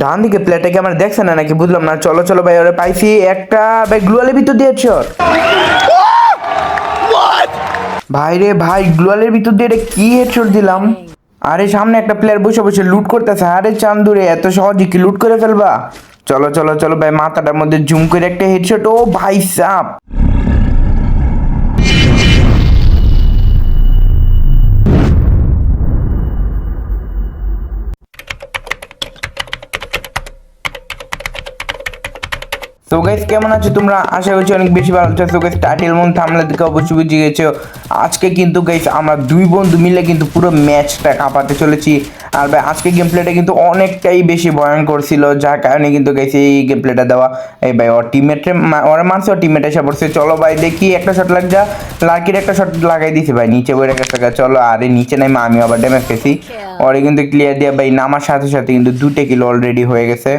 ডান দিকে প্লেয়ারটাকে আমার দেখছে না নাকি? বুঝলাম না। চলো চলো ভাই, ওরা পাইছি। একটা, ভাই, গ্লুয়ালের ভিতর দিয়ে শট ভাই রে ভাই, গ্লুয়ালের ভিতর দিয়ে এটা কি হেডশট দিলাম? আরে, সামনে একটা প্লেয়ার বসে বসে লুট করতেছে। আরে, চান্দুরে, এত সহজে কি লুট করে ফেলবা? চলো চলো চলো ভাই, মাথাটার মধ্যে জুম করে একটা হেডশট ও ভাই, সাপ! তো গাইস কেমন আছো তোমরা? আশা করছি অনেক বেশি ভালো আছো। তো গাইস টাইটেল মন থামলে দেখে অবশ্যই বুঝে গেছো। আজকে কিন্তু গাইস আমরা দুই বন্ধু মিলে কিন্তু পুরো ম্যাচটা কাঁপাতে চলেছি। আর ভাই আজকে গেম প্লেটা কিন্তু অনেকটাই বেশি ভয়ঙ্কর ছিল যার কারণে কিন্তু গাইস এই গেম প্লেটা দেওয়া এই ভাই ওর টিমমেটে ওরা মারছে ওর টিমমেট এসে পড়ছে। চলো ভাই দেখি একটা শট লাগ যা। লাকির একটা শট লাগাই দিছি ভাই নিচে বইরে গেছে চলো। আরে নিচে নাই আমি আবার ড্যামেজ খেয়েছি। ওরে কিন্তু ক্লিয়ার দিয়ে ভাই নামার সাথে সাথে কিন্তু দুটো কিলো অলরেডি হয়ে গেছে।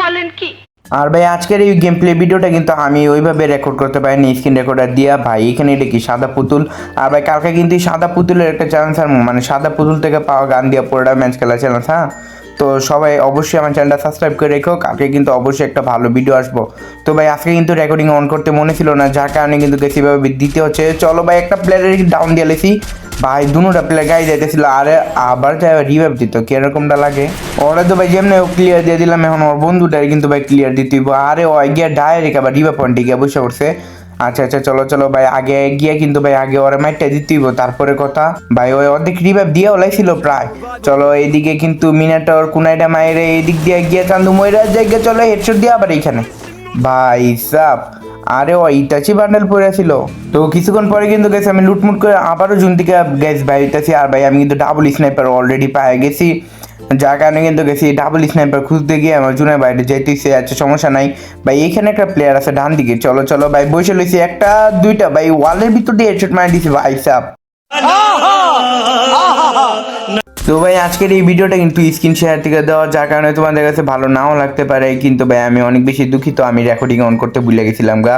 বলেন কি? আর ভাই, আজকের এই গেম প্লে ভিডিওটা কিন্তু আমি ওইভাবে রেকর্ড করতে পারিনি স্ক্রিন রেকর্ডার দিয়া। ভাই, এখানে এটা কি সাদা পুতুল? আর ভাই, কালকে কিন্তু সাদা পুতুলের একটা চ্যালেঞ্জ আর মানে সাদা পুতুল থেকে পাওয়া গান দিয়া পুরোটা ম্যাচ খেলা চ্যালেঞ্জ হ্যাঁ? তো সবাই অবশ্যই আমার চ্যানেলটা সাবস্ক্রাইব করে রেখো। কালকে কিন্তু অবশ্যই একটা ভালো ভিডিও আসব। তো ভাই, আজকে কিন্তু রেকর্ডিং অন করতে মনে ছিল না, যার কারণে কিন্তু বেশিভাবে দিতে হচ্ছে। চলো ভাই, একটা প্লেয়ারের ডাউন দিয়ে লেছি। ভাই দুটা প্লেয়ার গাই যাইতেছিল আরে আবার যাই রিভাইভ দিত, কিরকমটা লাগে? ওরা তো ভাই, যেমনি ক্লিয়ার দিয়ে দিলাম, এখন ওর বন্ধুটাই কিন্তু ভাই ক্লিয়ার দিতে আরে ও গিয়া ডাইরেক্ট আবার রিভাইভ পয়েন্টে গিয়ে বসে পড়ছে। আচ্ছা আচ্ছা চলো চলো, ভাই, আগে গিয়ে কিন্তু ভাই, আগে ওরা মাইটটা দিতে হইবো তারপরে কথা। ভাই, ওই অর্ধেক রিভাইভ দিয়ে ওলাইছিল প্রায়। চলো, এইদিকে কিন্তু মিনাটর কুনাইটা মায়ের এইদিক দিয়ে গিয়ে চান্দু ময়রা জায়গায় চলো হেডশট দিয়ে আবার এইখানে। ভাই, সাপ। আরে, ও ইটাচি বান্ডেল পড়ে ছিল তো কিছুক্ষণ পরে কিন্তু গেছে আমি লুটমুট করে আবারও জুন থেকে গ্যাস বাইরেছি আর ভাই, আমি কিন্তু ডাবল স্নাইপার অলরেডি পেয়ে গেছি। যার কারণে কিন্তু গেছি ডাবল স্নাইপার খুঁজতে গিয়ে আমার জুনের বাইরে যেতেছে আচ্ছা সমস্যা নাই। ভাই, এখানে একটা প্লেয়ার আছে ডান দিকে। চলো চলো, ভাই, বসে লইছি একটা, দুইটা, ভাই ওয়ালের ভিতর দিয়ে হেডশট মারি দিছি ভাই সাপ তো ভাই, আজকের এই ভিডিওটা কিন্তু স্ক্রিন শেয়ার থেকে দেওয়া, যার কারণে তোমাদের কাছে ভালো নাও লাগতে পারে। কিন্তু ভাই, আমি অনেক বেশি দুঃখিত। আমি রেকর্ডিং অন করতে ভুলে গেছিলাম গা।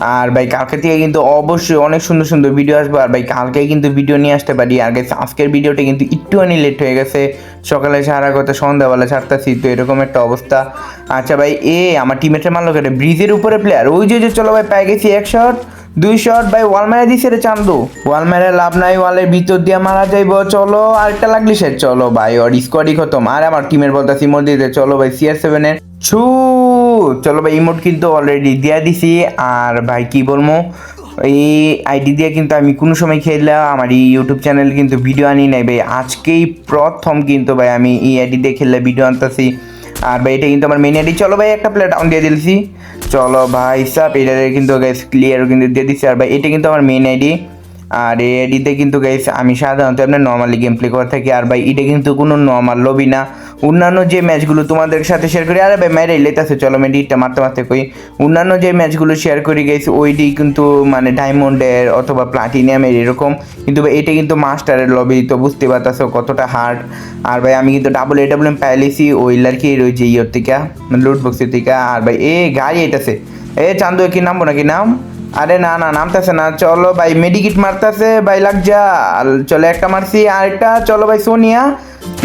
আর ভাই কালকে থেকে কিন্তু অবশ্যই অনেক সুন্দর সুন্দর ভিডিও আসবে। আর ভাই কালকে কিন্তু ভিডিও নিয়ে আসতে পারি। আর গেছে আজকের ভিডিওটা কিন্তু একটুখানি লেট হয়ে গেছে। সকালে সারা কথা সন্ধ্যাবেলা ছাড়তেছি, তো এরকম একটা অবস্থা। আচ্ছা ভাই, এ, আমার টিমেটে মারলো কেটে। ব্রিজের উপরে প্লেয়ার ওই যে চলো ভাই, পেয়ে গেছি, এক শট দুই শট ভাই ওয়াল মেরে দিছে রে চান্দু। ওয়াল মেরে লাভ নাই ওয়ালের ভিতর দিয়ে মারা যাইব। চলো, আরেকটা লাগলি সে। চলো ভাই, ওর স্কোয়াডই খতম। আর আমার টিমের বলতাছি দিতে চলো ভাই সিআর সেভেনের ছু চলো ভাই ইমোট কিন্তু অলরেডি দিয়া দিছি। আর ভাই, কি বলব? এই আইডি দিয়ে কিন্তু আমি কোনো সময় খেললাম আমার এই ইউটিউব চ্যানেল কিন্তু ভিডিও আনি নাই ভাই। আজকেই প্রথম কিন্তু ভাই আমি এই আইডি দিয়ে খেললে ভিডিও আনতেছি। আর ভাই, এটা কিন্তু আমার মেন আইডি চলো ভাই, একটা ডাউন দিয়ে দিয়েছি চলো ভাই সাপ এটা কিন্তু গাইস ক্লিয়ার কিন্তু দিয়ে দিচ্ছি আর ভাই, এটা কিন্তু আমার মেন আইডি আর এই আইডিতে কিন্তু গাইস আমি সাধারণত আপনার নর্মালি গেম প্লে করে থাকি। আর ভাই, এটা কিন্তু কোনো নর্মাল লবি না। অন্যান্য যে ম্যাচগুলো তোমাদের সাথে শেয়ার করি, আরে ভাই মেরে লেতাছে, চলো মেডিটা মারতে মারতে কই। অন্যান্য যে ম্যাচগুলো শেয়ার করি গেছি ওইটি কিন্তু মানে ডায়মন্ডের অথবা প্লাটিনিয়ামের এরকম। কিন্তু ভাই, এটা কিন্তু মাস্টারের লবি তো বুঝতে পারতেছো কতটা হার্ড আর ভাই, আমি কিন্তু ডাবল এ ডাবল এম পাইলেছি, ওই লার্কির ওই যে ইয়ের থেকে লুট বক্সের থেকে। আর ভাই, এ, গাড়ি এটাছে এ, চান্দু, কি নামবো নাকি নাম? আরে না না, নামতেছে না। চলো ভাই মেডিকিট মারতেছে, ভাই, লাগ যা। চলো, একটা মারছি, আরেকটা। চলো ভাই, সোনিয়া।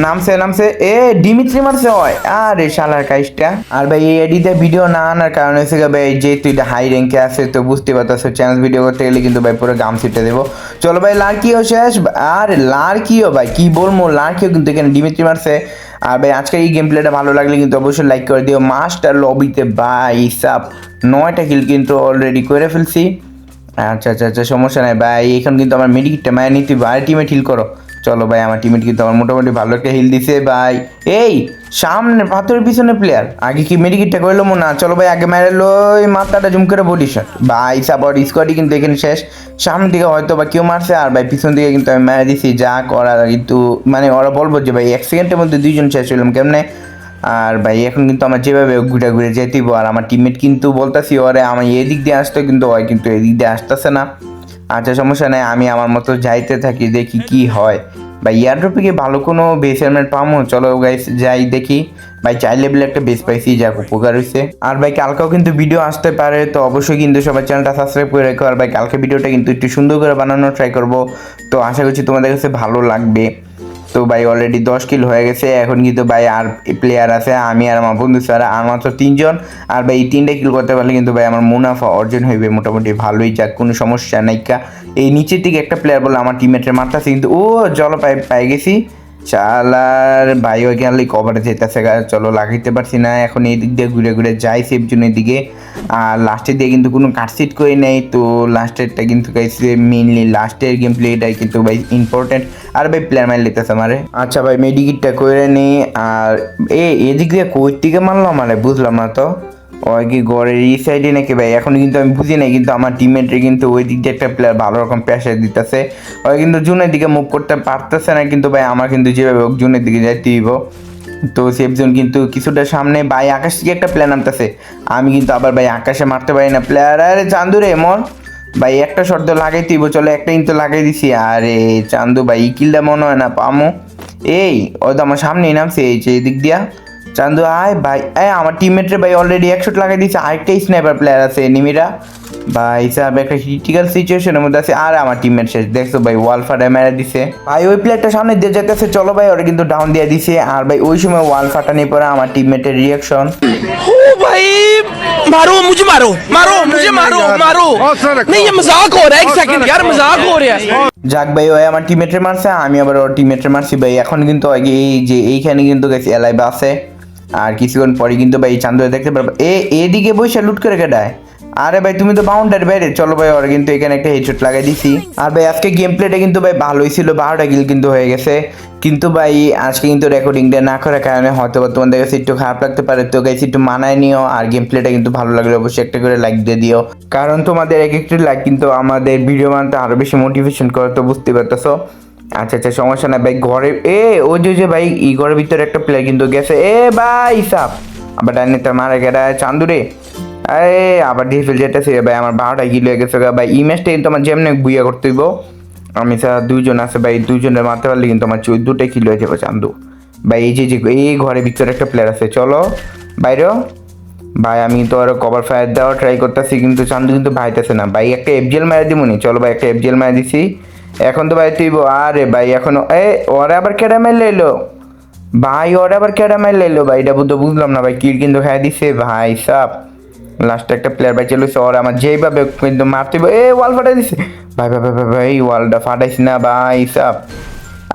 নামছে নামছে। এ ডিমিত্রি মারছে হয় আরে শালার কাইসটা। আর ভাই, এই এডিতে ভিডিও না আনার কারণে গিয়ে ভাই, যেহেতু এটা হাই র্যাঙ্কে আছে, তো বুঝতে পারতেছো চ্যানেল ভিডিও করতে গেলে কিন্তু ভাই পুরো গাম ছিটে দেবো। চলো ভাই লাড়কিও শেষ। আর লাড়কিও ভাই, কি বলব লাড়কিও কিন্তু এখানে ডিমিত্রি মারছে। আর ভাই, আজকের এই গেম প্লেটা ভালো লাগলে কিন্তু অবশ্যই লাইক করে দিও। মাস্টার লবিতে ভাই সাপ নয়টা কিল কিন্তু অলরেডি করে ফেলছি। আচ্ছা আচ্ছা আচ্ছা সমস্যা নাই ভাই। এখন কিন্তু আমার মেডিকিটটা মায়ের নিতে ভাই টিমে ঠিল করো। চলো ভাই, আমার টিমেট কিন্তু আমার মোটামুটি ভালো একটা হিল দিছে, ভাই। এই, সামনে, পাথরের পিছনে প্লেয়ার আগে কি মেডিকিটটা করল মনে? না চলো ভাই, আগে মেরে লই মাথাটা জুম করে বডি শট ভাই সাপোর্ট স্কোয়াডই কিন্তু এখানে শেষ। সামনে দিকে হয়তো বা কেউ মারছে, আর ভাই, পিছন দিকে কিন্তু আমি মেরে দিছি, যা করার কিন্তু মানে ওরা বলব যে ভাই, এক সেকেন্ডের মধ্যে দুইজন শেষ হইলাম, কেমনে? আর ভাই, এখন কিন্তু আমার যেভাবে ঘুরে ঘুরে যেতেইব আর আমার টিমমেট কিন্তু বলতাছি, ওরে আমার এদিক দিয়ে আসতো কিন্তু ওই কিন্তু এদিক দিয়ে আসতেছে না। আচ্ছা সমস্যা নেই, আমি আমার মতো যাইতে থাকি, দেখি কি হয়। বা এয়ারড্রপে কি ভালো কোনো বেস হেলমেট পামো? চলো গাইস যাই দেখি। ভাই চাই লেভেলে একটা বেস পাইছি, যাক, উপকার হয়েছে আর ভাই, কালকেও কিন্তু ভিডিও আসতে পারে, তো অবশ্যই কিন্তু সবার চ্যানেলটা সাবস্ক্রাইব করে রেখো। আর ভাই, কালকে ভিডিওটা কিন্তু একটু সুন্দর করে বানানোর ট্রাই করব। তো আশা করছি তোমাদের কাছে ভালো লাগবে। তো ভাই অলরেডি দশ কিল হয়ে গেছে। এখন কিন্তু ভাই আর প্লেয়ার আছে, আমি আর আমার বন্ধু স্যার আর মাত্র তিনজন। আর ভাই এই তিনটে কিল করতে পারলে কিন্তু ভাই আমার মুনাফা অর্জন হইবে মোটামুটি ভালোই, যাক কোনো সমস্যা নাইকা এই নিচের দিকে একটা প্লেয়ার বলে আমার টিমেটের মারতেছে কিন্তু, ও জল পাই পাই গেছি। চালার ভাই ওই গেলে কভারে যেতেছে চলো লাগাইতে পারছি না, এখন এই দিক দিয়ে ঘুরে ঘুরে যাই সেফ জোনের দিকে। আর লাস্টের দিয়ে কিন্তু কোনো কাটসিট করে নেই, তো লাস্টেরটা কিন্তু গাইছে মেনলি লাস্টের গেম প্লেটাই কিন্তু ভাই ইম্পর্টেন্ট আর ভাই প্লেয়ার মাইল লেতেছে আমারে। আচ্ছা ভাই মেডিকিটটা করে নিই আর এ, এদিক দিয়ে কই দিকে মারলো আমারে? বুঝলাম না তো। ওই কি গড়ের এই সাইডে নাকি ভাই? এখন কিন্তু আমি বুঝি নাই, কিন্তু আমার টিমমেটে কিন্তু ওই দিক দিয়ে একটা প্লেয়ার ভালো রকম প্রেশার দিতেছে। ওই কিন্তু জুনের দিকে মুভ করতে পারতেছে না কিন্তু ভাই, আমার কিন্তু যেভাবে হোক জুনের দিকে যাইতে দিব তো সেফ জোন কিন্তু কিছুটা সামনে, ভাই, আকাশ থেকে একটা প্ল্যান আনতেছে আমি কিন্তু আবার ভাই আকাশে মারতে পারি না। প্লেয়ার আরে চান্দু রে মন ভাই, একটা শর্ত লাগাই দিব চলো একটা কিন্তু লাগাই দিছি। আরে চান্দু ভাই কিলটা মনে হয় না, পামো। এই ওই তো আমার সামনেই নামছে, এই যে এদিক দিয়া। চান্দু আয় ভাই এ আমার টিমমেটরে ভাই অলরেডি একশো লাগাই দিয়েছে আরেকটা স্নাইপার প্লেয়ার আছে নিমিরা ভাই সাহেব একটা ক্রিটিক্যাল সিচুয়েশনের মধ্যে আছে আর আমার টিমমেট শেষ দেখছো ভাই ওয়াল ফাটা মেরে দিছে ভাই ওই প্লেয়ারটা সামনে দিয়ে যেতেছে চলো ভাই ওরা কিন্তু ডাউন দিয়ে দিছে আর ভাই ওই সময় ওয়াল ফাটা নিয়ে পরে আমার টিমমেটের রিয়াকশন ओ भाई मारो मुझे मारो मारो मुझे मारो मारो नहीं ये मजाक हो रहा है एक सेकंड यार मजाक हो रहा है যাক ভাই ওই আমার টিমমেটে মারছে আমি আবার ওর টিমমেটে মারছি ভাই এখন কিন্তু আগে এই যে এইখানে কিন্তু গেছি এলাইভ আছে আর কিছুক্ষণ পরে কিন্তু ভাই চান্দুরে দেখতে পারব এ, এদিকে বসে লুট করে কেটায় আরে ভাই, তুমি তো বাউন্ডারি বাইরে। চলো ভাই, ওরা কিন্তু এখানে একটা হেডশট লাগাই দিছি। আর ভাই, আজকে গেম প্লেটা কিন্তু ভাই ভালোই ছিল। বারোটা কিল কিন্তু হয়ে গেছে। কিন্তু ভাই, আজকে কিন্তু রেকর্ডিংটা না করার কারণে হয়তো বা তোমাদের কাছে একটু খারাপ লাগতে পারে। তো গাইছি একটু মানায় নিও। আর গেম প্লেটা কিন্তু ভালো লাগলে অবশ্যই একটা করে লাইক দিয়ে দিও। কারণ তোমাদের এক একটি লাইক কিন্তু আমাদের ভিডিও বানাতে আরও বেশি মোটিভেশন করে, তো বুঝতে পারতেছো। আচ্ছা আচ্ছা সমস্যা না ভাই, ঘরে, এ, ওই যে যে ভাই, ই ঘরের ভিতরে একটা প্লেয়ার কিন্তু গেছে। এ ভাই, সাপ। আবার ডাইনে তো মারা গেরা চান্দুরে আরে, আবার দিয়ে ফেল যেতেছে ভাই, আমার বারোটা গিল হয়ে গেছে। ভাই, এই ম্যাচটা কিন্তু আমার যেমনি বুইয়া করতে হইব। আমি স্যার দুইজন আছে, ভাই, দুইজনের মারতে পারলে কিন্তু আমার চোদ্দোটাই কিলো হয়ে যাবে, চান্দু। ভাই, এই যে যে, এই ঘরের ভিতরে একটা প্লেয়ার আছে, চলো। বাইরে ভাই, আমি তো আরও কভার ফায়ার দেওয়া ট্রাই করতেছি, কিন্তু চান্দু কিন্তু ভাইতেছে না। ভাই, একটা এফজিএল মারা দিবনি চলো ভাই, একটা এফজিএল মারা দিছি। এখন তো ভাই তুই আরে ভাই, এখন এ, ওরা আবার কেডা মেলে এলো? ভাই, ওরা আবার কেডা মেলে এলো? ভাই, এটা বুঝতে বুঝলাম না ভাই কিল কিন্তু খাই দিছে, ভাই সাপ লাস্টে একটা প্লেয়ার ভাই চলেছে ওরা আমার যেইভাবে কিন্তু মারতে এ ওয়াল ফাটাই দিছে। ভাই ভাই ভাই ভাই ভাই ওয়ালটা ফাটাইছি না ভাই সাপ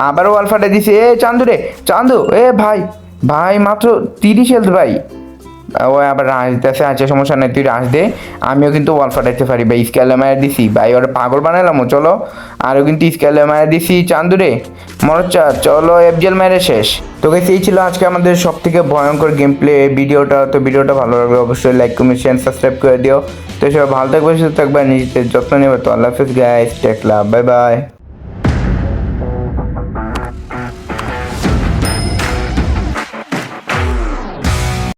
আবার ওয়াল ফাটাই দিছে। এ, চান্দু রে, চান্দু, এ, ভাই ভাই, মাত্র তিরিশ হেলথ ভাই। ও আবার রাঁশ দিতেছে আচ্ছা সমস্যা নেই, তুই রাঁশ দে। আমিও কিন্তু ওয়াল ফাটাইতে পারি, ভাই স্কেলে মায়ের দিছি। ভাই, ওরা পাগল বানালাম চলো। আরও কিন্তু স্কেলে মায়ের দিছি, চান্দুরে। মরচা চলো এফজেল মায়ের শেষ। তো গেছে এই ছিল আজকে আমাদের সব থেকে ভয়ঙ্কর গেম প্লে ভিডিওটা। তো ভিডিওটা ভালো লাগলে অবশ্যই লাইক কমেন্ট শেয়ার সাবস্ক্রাইব করে দিও। তো সবাই ভালো থাকবে, সুস্থ থাকবে, নিজেদের যত্ন নেবে। তো আল্লাহ হাফিজ guys take love bye bye